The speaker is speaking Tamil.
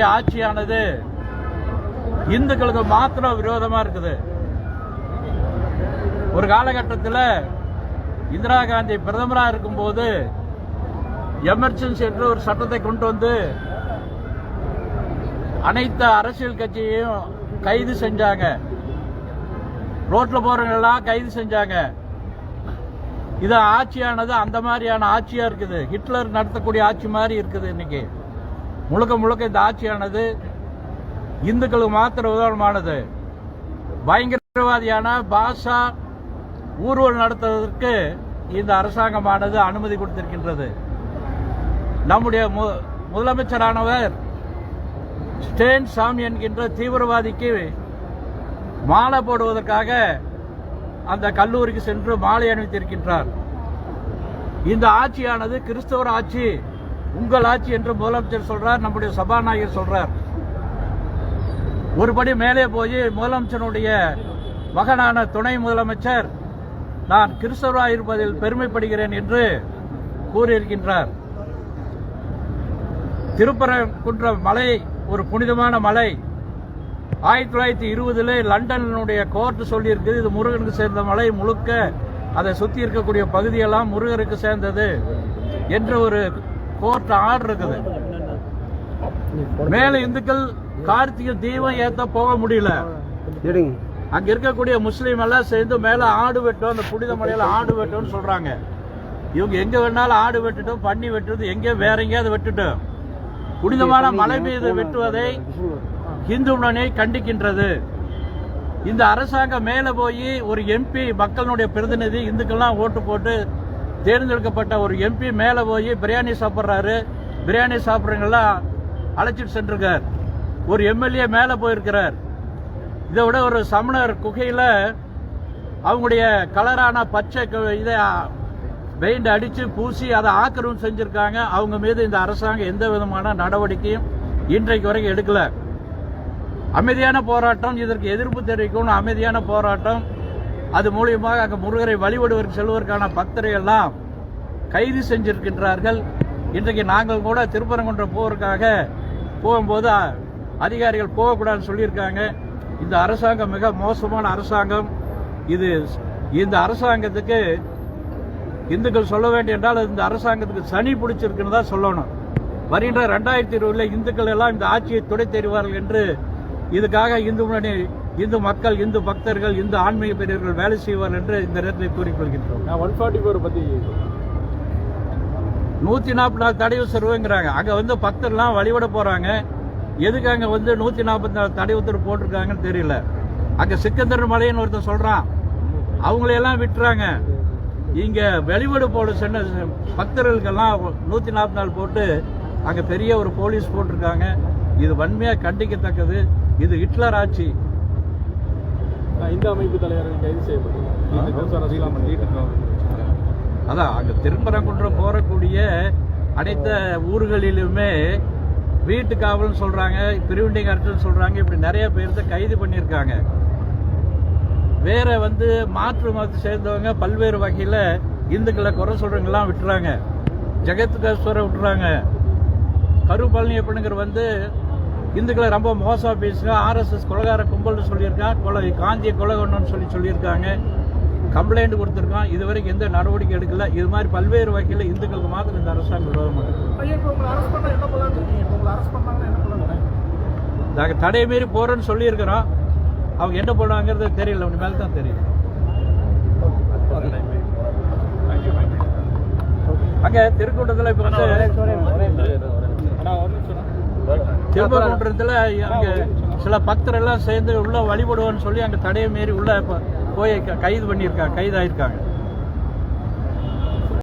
கூடிய ஆட்சியானது இந்துக்களுக்கு மாத்திரம் விரோதமா இருக்குது. ஒரு காலகட்டத்தில் இந்திரா காந்தி பிரதமராக இருக்கும்போது எமர்ஜென்சி என்று ஒரு சட்டத்தை கொண்டு வந்து அனைத்து அரசியல் கட்சியையும் கைது செஞ்சாங்க. ரோட்ல போறவங்க எல்லாம் கைது செஞ்சாங்க. இது ஆட்சியானது அந்த மாதிரியான ஆட்சியா இருக்குது. ஹிட்லர் நடத்தக்கூடிய ஆட்சி மாதிரி இருக்குது இன்னைக்கு. முழுக்க முழுக்க இந்த ஆட்சியானது இந்துக்களுக்கு மாத்திர உதாரணமானது. பயங்கரவாதியான பாஷா ஊர்வலம் நடத்துவதற்கு இந்த அரசாங்கமானது அனுமதி கொடுத்திருக்கின்றது. நம்முடைய மு- முதலமைச்சரானவர் ஸ்டேன் சாமி என்கின்ற தீவிரவாதிக்கு மாலை போடுவதற்காக அந்த கல்லூரிக்கு சென்று மாலை அணிவித்திருக்கின்றார். இந்த ஆட்சியானது கிறிஸ்தவர் ஆட்சி உங்கள் ஆட்சி என்று முதலமைச்சர் சொல்றார் நம்முடைய சபாநாயகர் சொல்றார். ஒருபடி மேலே போய் முதலமைச்சருடைய மகனான துணை முதலமைச்சர் நான் கிறிஸ்தவராக இருப்பதில் பெருமைப்படுகிறேன் என்று கூறியிருக்கின்றார். திருப்பரங்குன்ற மலை ஒரு புனிதமான மலை. ஆயிரத்தி தொள்ளாயிரத்தி இருபதுல லண்டனுடைய கோர்ட் சொல்லியிருக்குது இது முருகனுக்கு சேர்ந்த மலை முழுக்க அதை சுற்றி இருக்கக்கூடிய பகுதியெல்லாம் முருகருக்கு சேர்ந்தது என்ற ஒரு கோர்ட் ஆர்டர் இருக்குது. மேல இந்துக்கள் கார்த்திகை தீபம் ஏத்த போக முடியல. அங்க இருக்கக்கூடிய முஸ்லீம் எல்லாம் சேர்ந்து மேல ஆடு வெட்டும் அந்த புனித மலையில ஆடு வெட்டும்னு சொல்றாங்க. இவங்க எங்க வேணாலும் ஆடு வெட்டுட்டும் பண்ணி வெட்டுறது எங்க வேற எங்கேயாவது வெட்டுட்டும். புனிதமான மலை மீது வெட்டுவதை இந்து முன்னணி கண்டிக்கின்றது. இந்த அரசாங்கம் மேல போய் ஒரு எம்பி மக்களுடைய பிரதிநிதி இந்துக்கள்லாம் ஓட்டு போட்டு தேர்ந்தெடுக்கப்பட்ட ஒரு எம்பி மேலே போய் பிரியாணி சாப்பிட்றாரு. பிரியாணி சாப்பிட்றவங்கெல்லாம் அழைச்சிட்டு சென்றிருக்கார். ஒரு எம்எல்ஏ மேலே போயிருக்கிறார். இதை விட ஒரு சமணர் குகையில் அவங்களுடைய கலரான பச்சை க- இதை பெயிண்ட் அடித்து பூசி அதை ஆக்கிரமம் செஞ்சுருக்காங்க. அவங்க மீது இந்த அரசாங்கம் எந்த விதமான நடவடிக்கையும் இன்றைக்கு வரைக்கும் எடுக்கலை. அமைதியான போராட்டம் இதற்கு எதிர்ப்பு தெரிவிக்கணும் அமைதியான போராட்டம் அது மூலியமாக அங்கே முருகரை வழிபடுவதற்கு செல்வதற்கான பக்தரை எல்லாம் கைது செஞ்சிருக்கின்றார்கள். இன்றைக்கு நாங்கள் கூட திருப்பரங்குன்றம் போவதற்காக போகும்போது அதிகாரிகள் போகக்கூடாதுன்னு சொல்லியிருக்காங்க. இந்த அரசாங்கம் மிக மோசமான அரசாங்கம். இது இந்த அரசாங்கத்துக்கு இந்துக்கள் சொல்ல வேண்டும் என்றால் இந்த அரசாங்கத்துக்கு சனி பிடிச்சிருக்குன்னு தான் சொல்லணும். வருகின்ற ரெண்டாயிரத்தி இருபதுல இந்துக்கள் எல்லாம் இந்த ஆட்சியை துடை தெரிவார்கள் என்று இதுக்காக இந்து முன்னணி இந்து மக்கள் இந்து பக்தர்கள் இந்து ஆன்மீக பெரியவர்கள் வேலை செய்வார்கள் என்று இந்த நேரத்தில் கூறிக்கொள்கின்றோம். ஒன் ஃபார்ட்டி ஃபோர் பற்றி நூத்தி நாற்பத்தி நாலு தடை உத்தரவுங்கிறாங்க அங்க வந்து பக்தர்லாம் வழிபட போறாங்க. எதுக்கு அங்க வந்து நூத்தி நாற்பத்தி நாலு தடை உத்தரவு போட்டிருக்காங்கன்னு தெரியல. அங்க சிக்கந்தர் மலைன்னு ஒருத்தன் சொல்றான். அவங்களையெல்லாம் விட்டுறாங்க. இங்க வெளிவடு போட சென்ன பக்தர்களுக்கெல்லாம் நூத்தி நாற்பத்தி நாலு போட்டு அங்க பெரிய ஒரு போலீஸ் போட்டிருக்காங்க. இது வன்மையா கண்டிக்கத்தக்கது. இது ஹிட்லர் ஆட்சி. இந்த அமைப்பு தலைவர்கள் கைது செய்யப்பட்டார் அதான் அங்க திருப்பரங்குன்றம் போறக்கூடிய அனைத்து ஊர்களிலுமே வீட்டு காவல்னு சொல்றாங்க பிரிவிண்டிங் அரசுன்னு சொல்றாங்க இப்படி நிறைய பேர்த்த கைது பண்ணியிருக்காங்க. வேற வந்து மாற்று மதத்தை சேர்ந்தவங்க பல்வேறு வகையில இந்துக்களை குறை சொல்றவங்கலாம் விட்டுறாங்க. ஜெகத்கேஸ்வரை விட்டுறாங்க. கரு பழனியப்பனுங்கிற வந்து இந்துக்களை ரொம்ப மோசமா பேசுங்க ஆர்எஸ்எஸ் கொலகார கும்பல்னு சொல்லியிருக்கான் கொலை காந்திய கொலை கொண்டோன்னு சொல்லி சொல்லியிருக்காங்க. கம்ப்ளைண்ட் கொடுத்துருக்கான். இது வரைக்கும் எந்த நடவடிக்கை எடுக்கல. இது மாதிரி பல்வேறு வகையில் இந்துக்களுக்கு மாத்திரம் இந்த அரசாங்கம் விரோதமாக நாங்கள் தடை மீறி போறோன்னு சொல்லியிருக்கிறோம். அவங்க என்ன பண்ணுவாங்கிறது தெரியல. மேலே தான் தெரியும். அங்க திருக்கூட்டத்தில் இப்போ வந்து திருப்பரங்குன்றத்தில் அங்கே சில பக்தரெல்லாம் சேர்ந்து உள்ளே வழிபடுவோன்னு சொல்லி அங்கே தடையை மீறி உள்ளே போய் கைது பண்ணியிருக்காங்க கைதாயிருக்காங்க.